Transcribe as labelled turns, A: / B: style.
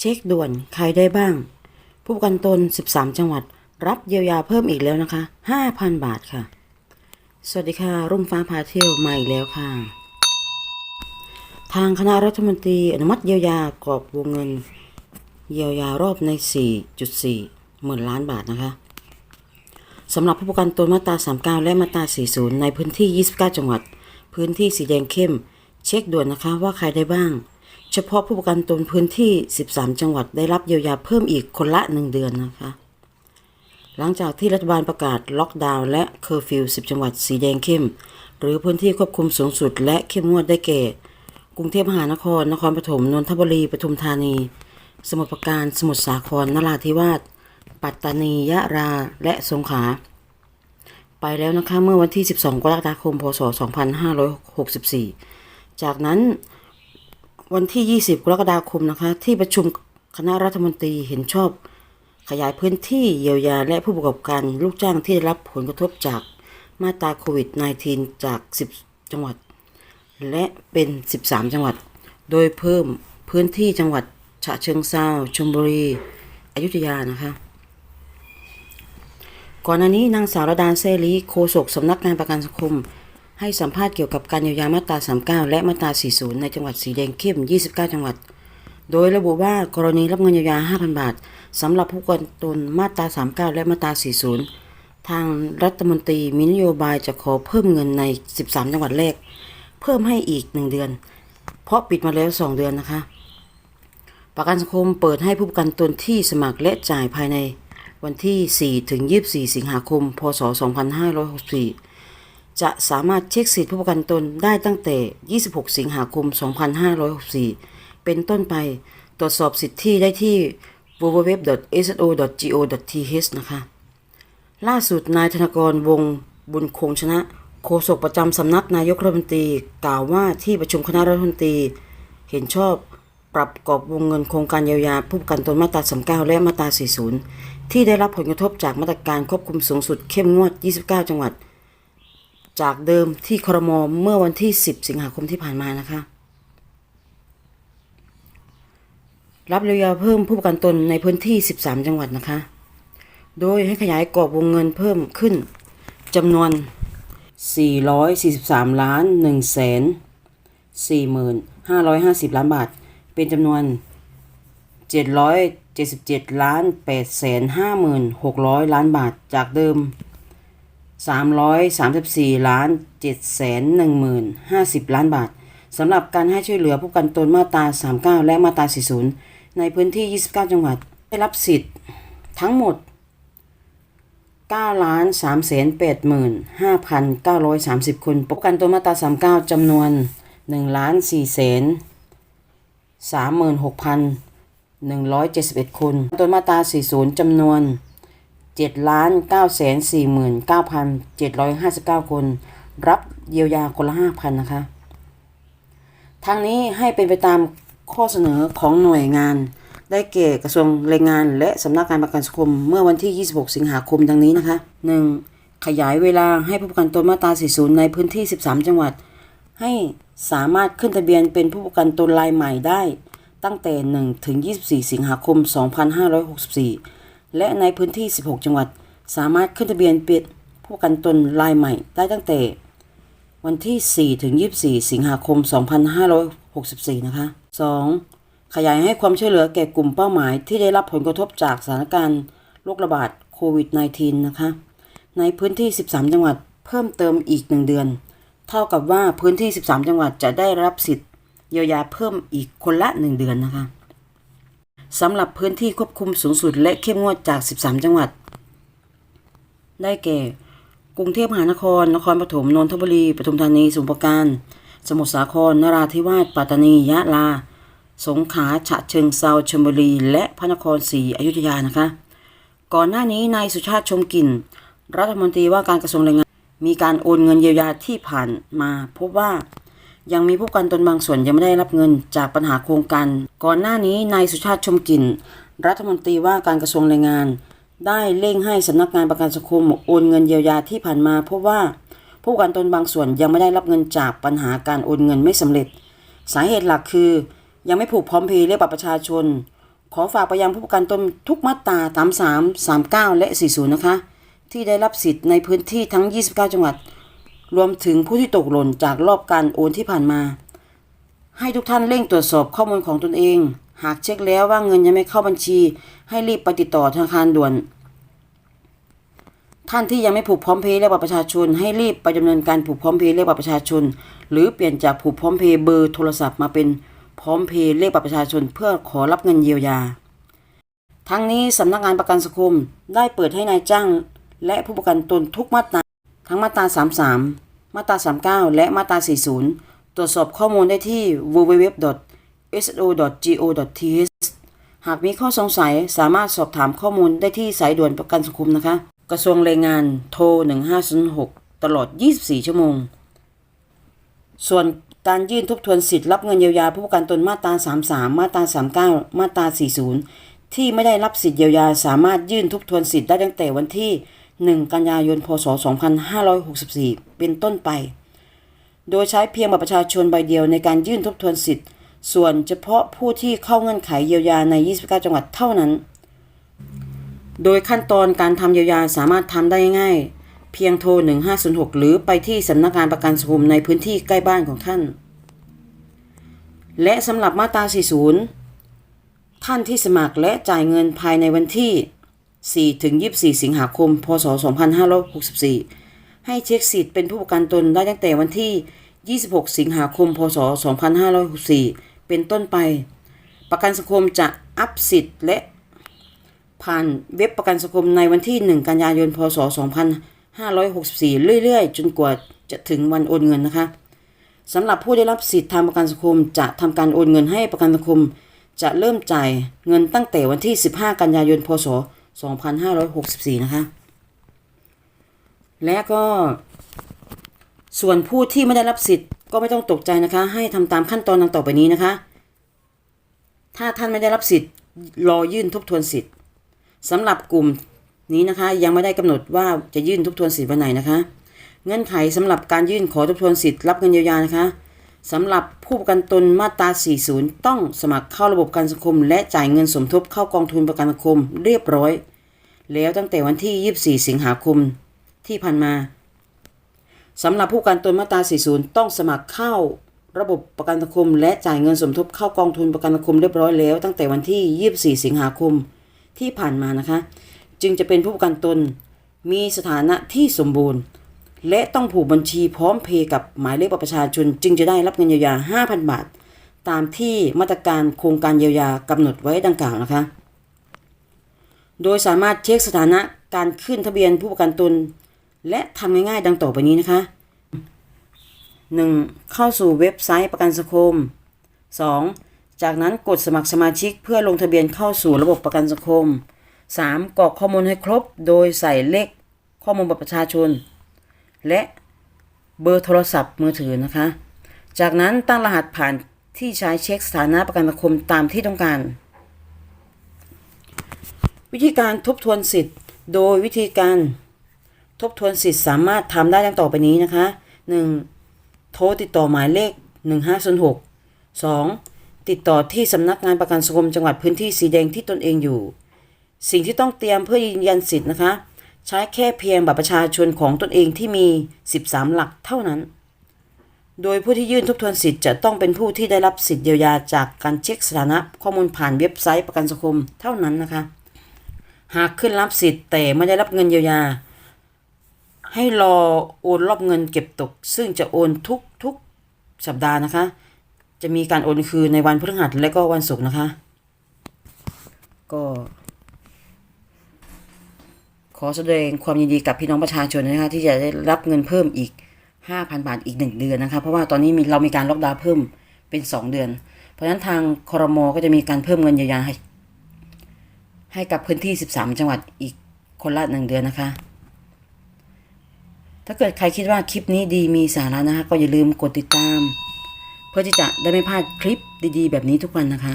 A: เช็คด่วนใครได้บ้าง ผู้ประกันตน 13 จังหวัด รับเยียวยาเพิ่มอีกแล้วนะคะ 5,000 บาทค่ะ สวัสดีค่ะ รุ่งฟ้าพาเที่ยวมาอีกแล้วค่ะ ทางคณะรัฐมนตรีอนุมัติเยียวยากรอบวงเงิน เยียวยารอบใน 4.4 หมื่นล้านบาทนะคะสำหรับผู้ประกันตนมาตรา 39 และมาตรา 40 ในพื้นที่ 29 จังหวัด พื้นที่สีแดงเข้ม เช็คด่วนนะคะว่าใครได้บ้าง เฉพาะผู้ประกันตนพื้นที่ 13 จังหวัดได้รับเยียวยาเพิ่มอีกคนละ 1 เดือนนะคะ หลังจากที่รัฐบาลประกาศล็อกดาวน์และเคอร์ฟิว 10 จังหวัดสีแดงเข้ม หรือพื้นที่ควบคุมสูงสุด และเข้มงวดได้แก่ กรุงเทพมหานคร นครปฐม นนทบุรี ปทุมธานี สมุทรปราการ สมุทรสาคร นราธิวาส ปัตตานี ยะรา และสงขลา ไปแล้วนะคะ เมื่อวันที่ 12 กรกฎาคม พศ 2564 จากนั้น วันที่ 20 กรกฎาคมนะคะ ที่ประชุมคณะรัฐมนตรีเห็นชอบ ขยายพื้นที่เยียวยาและผู้ประกอบการลูกจ้างที่ได้รับผลกระทบจากมาตราโควิด -19 จาก 10 จังหวัด และเป็น 13 จังหวัด โดยเพิ่มพื้นที่จังหวัดฉะเชิงเทราชลบุรี อยุธยานะคะ ก่อนหน้านี้นางสาวระดาเซรีโฆษกสำนักงานประกันสังคม ให้สัมภาษณ์เกี่ยวกับการเยียวยามาตรา 39 และมาตรา 40 ในจังหวัดสีแดงเข้ม 29 จังหวัด โดยระบุว่ากรณีรับเงินเยียวยา 5,000 บาทสำหรับผู้กันตนมาตรา 39 และมาตรา 40 ทางรัฐมนตรีมีนโยบายจะขอเพิ่มเงินใน 13 จังหวัดแรก เพิ่มให้อีก 1 เดือน เพราะปิดมาแล้ว 2 เดือนนะคะ ประกันสังคมเปิดให้ผู้ประกันตนที่สมัครและจ่ายภายในวันที่ 4 ถึง 24 สิงหาคม พศ 2564 จะสามารถเช็คสิทธิผู้ประกันตนได้ตั้งแต่ 26 สิงหาคม 2564 เป็นต้นไป ตรวจสอบสิทธิได้ที่ www.so.go.th นะคะ ล่าสุดนายธนกรวงศ์บุญคงชนะ โฆษกประจำสำนักนายกรัฐมนตรี กล่าวว่าที่ประชุมคณะรัฐมนตรี เห็นชอบปรับกรอบวงเงินโครงการเยียวยาผู้ประกันตนมาตรา 39 และมาตรา 40 ที่ได้รับผลกระทบจากมาตรการควบคุมสูงสุดเข้มงวด 29 จังหวัด จากเดิมที่ครมเมื่อวันที่ 10 สิงหาคมที่ผ่านมานะคะ รับเยียวยาเพิ่มผู้ประกันตนในพื้นที่ 13 จังหวัดนะคะ โดยให้ขยายกรอบวงเงินเพิ่มขึ้นจำนวน 443 ล้าน1แสน4,550 ล้านบาท เป็นจำนวน 777 ล้าน8แสน56,000 ล้านบาทจากเดิม 334 ล้าน 7 1 0 5 0 ล้านบาทสำหรับการให้ช่วยเหลือผู้กันตนมาตรา 39 และมาตรา 40 ในพื้นที่ 29 จังหวัด ได้รับสิทธิ์ทั้งหมด 9 ล้าน3แสน8หมื่น5,930 คนประกันตัวมาตรา 39จำนวน 1 ล้าน4แสน36,171 คนตัวมาตรา 40จำนวน 7ล้าน9แสน49,759 คน รับเยียวยาคนละ 5,000 นะคะทางนี้ให้เป็นไปตามข้อเสนอของหน่วยงาน ได้แก่กระทรวงแรงงาน และสำนักงานประกันสังคม เมื่อวันที่ 26 สิงหาคมดังนี้นะคะ 1. ขยายเวลาให้ผู้ประกันตนมาตรา 40 ในพื้นที่ 13 จังหวัด ให้สามารถขึ้นทะเบียนเป็นผู้ประกันตนรายใหม่ได้ ตั้งแต่ 1 ถึง 24 สิงหาคม 2564 และในพื้นที่ 16 จังหวัด สามารถขึ้นทะเบียนเป็นผู้ประกันตนรายใหม่ได้ตั้งแต่ วันที่ 4 ถึง 24 สิงหาคม 2564 นะคะ 2. ขยายให้ความช่วยเหลือแก่กลุ่มเป้าหมายที่ได้รับผลกระทบจากสถานการณ์โรคระบาดโควิด -19 นะคะ ในพื้นที่ 13 จังหวัดเพิ่มเติมอีก 1 เดือน เท่ากับว่าพื้นที่ 13 จังหวัดจะได้รับสิทธิ์เยียวยาเพิ่มอีกคนละ 1 เดือนนะคะ สำหรับพื้นที่ควบคุมสูงสุดและเข้มงวดจาก 13 จังหวัด ได้แก่ กรุงเทพมหานคร นครปฐม นนทบุรี ปทุมธานี สมุทรปราการ สมุทรสาคร นราธิวาส ปัตตานี ยะลา สงขลา ฉะเชิงเซาชลบุรี และพระนครศรีอยุธยานะคะ ก่อนหน้านี้นายสุชาติชมกลิ่น รัฐมนตรีว่าการกระทรวงแรงงาน มีการโอนเงินเยียวยาที่ผ่านมาพบว่า ยังมีผู้กันตนบางส่วนยังไม่ได้รับเงินจากปัญหาโครงการ ก่อนหน้านี้นายสุชาติชมกลิ่น รัฐมนตรีว่าการกระทรวงแรงงาน ได้เร่งให้สำนักงานประกันสังคมโอนเงินเยียวยาที่ผ่านมาพบว่า ผู้กันตนบางส่วนยังไม่ได้รับเงินจากปัญหาการโอนเงินไม่สำเร็จ สาเหตุหลักคือ ยังไม่ผูกพร้อมเพย์เลขบัตรประชาชน ขอฝากไปยังผู้ประกันตนทุกมาตรา33 39 และ 40 นะคะ ที่ได้รับสิทธิ์ในพื้นที่ทั้ง 29 จังหวัด รวมถึงผู้ที่ตกหล่นจากรอบการโอนที่ผ่านมา ให้ทุกท่านเร่งตรวจสอบข้อมูลของตนเอง หากเช็คแล้วว่าเงินยังไม่เข้าบัญชี ให้รีบไปติดต่อธนาคารด่วน ท่านที่ยังไม่ผูกพร้อมเพย์เลขบัตรประชาชน ให้รีบไปดำเนินการผูกพร้อมเพย์เลขบัตรประชาชน หรือเปลี่ยนจากผูกพร้อมเพย์เบอร์โทรศัพท์มาเป็นพร้อมเพย์เลขบัตรประชาชนเพื่อขอรับเงินเยียวยา ทั้งนี้สำนักงานประกันสังคมได้เปิดให้นายจ้าง และผู้ประกันตนทุกมาตรา ทั้งมาตรา 33 มาตรา 39 และมาตรา 40 ตรวจสอบข้อมูลได้ที่ www.so.go.th หากมีข้อสงสัยสามารถสอบถามข้อมูลได้ที่สายด่วนประกันสังคมนะคะ กระทรวงแรงงานโทร 1506 ตลอด 24 ชั่วโมง ส่วนการยื่นทบทวนสิทธิ์รับเงินเยียวยาผู้ประกันตนมาตรา 33 มาตรา 39 มาตรา 40 ที่ไม่ได้รับสิทธิ์เยียวยาสามารถยื่นทบทวนสิทธิ์ได้ตั้งแต่วันที่ 1 กันยายน พศ 2564 เป็นต้นไป โดยใช้เพียงบัตรประชาชนใบเดียวในการยื่นทบทวนสิทธิ์ ส่วนเฉพาะผู้ที่เข้าเงื่อนไขเยียวยาใน 29 จังหวัดเท่านั้น โดยขั้นตอนการทำเยียวยาสามารถทำได้ง่าย เพียงโทร 1506 หรือไปที่สำนักงานประกันสังคมในพื้นที่ใกล้บ้านของท่าน และสำหรับมาตรา 40 ท่านที่สมัครและจ่ายเงินภายในวันที่ 4ถึง24 สิงหาคม พศ 2564 ให้เช็คสิทธิ์เป็นผู้ประกันตนได้ตั้งแต่วันที่ 26 สิงหาคม พศ 2564 เป็นต้นไป ประกันสังคมจะอัพสิทธิ์และผ่านเว็บประกันสังคมในวันที่ 1 กันยายน พศ 2564 เรื่อยๆ จนกว่าจะถึงวันโอนเงินนะคะสำหรับผู้ได้รับสิทธิ์ทางประกันสังคมจะทำการโอนเงินให้ประกันสังคม จะเริ่มจ่ายเงินตั้งแต่วันที่ 15 กันยายน พศ 2564 นะคะ และก็ ส่วนผู้ที่ไม่ได้รับสิทธิ์ก็ไม่ต้องตกใจนะคะ ให้ทำตามขั้นตอนดังต่อไปนี้นะคะ ถ้าท่านไม่ได้รับสิทธิ์รอยื่นทบทวนสิทธิ์สำหรับกลุ่มนี้นะคะ ยังไม่ได้กำหนดว่าจะยื่นทบทวนสิทธิ์วันไหนนะคะ เงื่อนไขสำหรับการยื่นขอทบทวนสิทธิ์รับเงินเยียวยานะคะ สำหรับผู้ประกันตนมาตรา 40 ต้องสมัครเข้าระบบประกันสังคม และจ่ายเงินสมทบเข้ากองทุนประกันสังคมเรียบร้อย แล้วตั้งแต่วันที่ 24 สิงหาคมที่ผ่านมาสำหรับผู้ประกันตนมาตรา 40 ต้องสมัครเข้าระบบประกันสังคม และจ่ายเงินสมทบเข้ากองทุนประกันสังคมเรียบร้อยแล้ว ตั้งแต่วันที่ 24 สิงหาคมที่ผ่านมานะคะ จึงจะเป็นผู้ประกันตนมีสถานะที่สมบูรณ์ และต้องผูกบัญชีพร้อมเพย์กับหมายเลขบัตรประชาชน จึงจะได้รับเงินเยียวยา 5,000 บาท ตามที่มาตรการโครงการเยียวยากำหนดไว้ดังกล่าวนะคะ โดยสามารถเช็คสถานะการขึ้นทะเบียนผู้ประกันตน และทำง่ายๆ ดังต่อไปนี้นะคะ 1. เข้าสู่เว็บไซต์ประกันสังคม 2. จากนั้นกดสมัครสมาชิกเพื่อลงทะเบียนเข้าสู่ระบบประกันสังคม 3. กรอกข้อมูลให้ครบ โดยใส่เลขข้อมูลบัตรประชาชน และเบอร์โทรศัพท์มือถือนะคะ จากนั้นตั้งรหัสผ่านที่ใช้เช็คสถานะประกันสังคมตามที่ต้องการ วิธีการทบทวนสิทธิ์ โดยวิธีการทบทวนสิทธิ์สามารถทำได้ดังต่อไปนี้นะคะ 1. โทรติดต่อหมายเลข 1506 2. ติดต่อที่สำนักงานประกันสังคมจังหวัดพื้นที่สีแดงที่ตนเองอยู่ สิ่งที่ต้องเตรียมเพื่อยืนยันสิทธิ์นะคะ ใช้แค่เพียงบัตรประชาชนของตนเองที่มี 13 หลักเท่านั้น โดยผู้ที่ยื่นทบทวนสิทธิ์จะต้องเป็นผู้ที่ได้รับสิทธิ์เยียวยาจากการเช็คสถานะข้อมูลผ่านเว็บไซต์ประกันสังคมเท่านั้นนะคะ หากขึ้นรับสิทธิ์แต่ไม่ได้รับเงินเยียวยา ให้รอโอนรอบเงินเก็บตก ซึ่งจะโอนทุกทุกสัปดาห์นะคะ จะมีการโอนคืนในวันพฤหัสและก็วันศุกร์นะคะ ก็ ขอแสดงความยินดีกับพี่น้องประชาชนนะคะที่จะได้รับเงินเพิ่มอีก 5,000 บาทอีก 1 เดือนนะคะเพราะว่าตอนนี้มีเรามีการล็อกดาวน์เพิ่มเป็น 2 เดือน เพราะฉะนั้นทางคอรมอก็จะมีการเพิ่มเงินเยียวยาให้ให้กับพื้นที่ 13 จังหวัดอีกคนละ 1 เดือนนะคะ ถ้าเกิดใครคิดว่าคลิปนี้ดีมีสาระนะคะก็อย่าลืมกดติดตาม เพื่อที่จะได้ไม่พลาดคลิปดีๆ แบบนี้ทุกวันนะคะ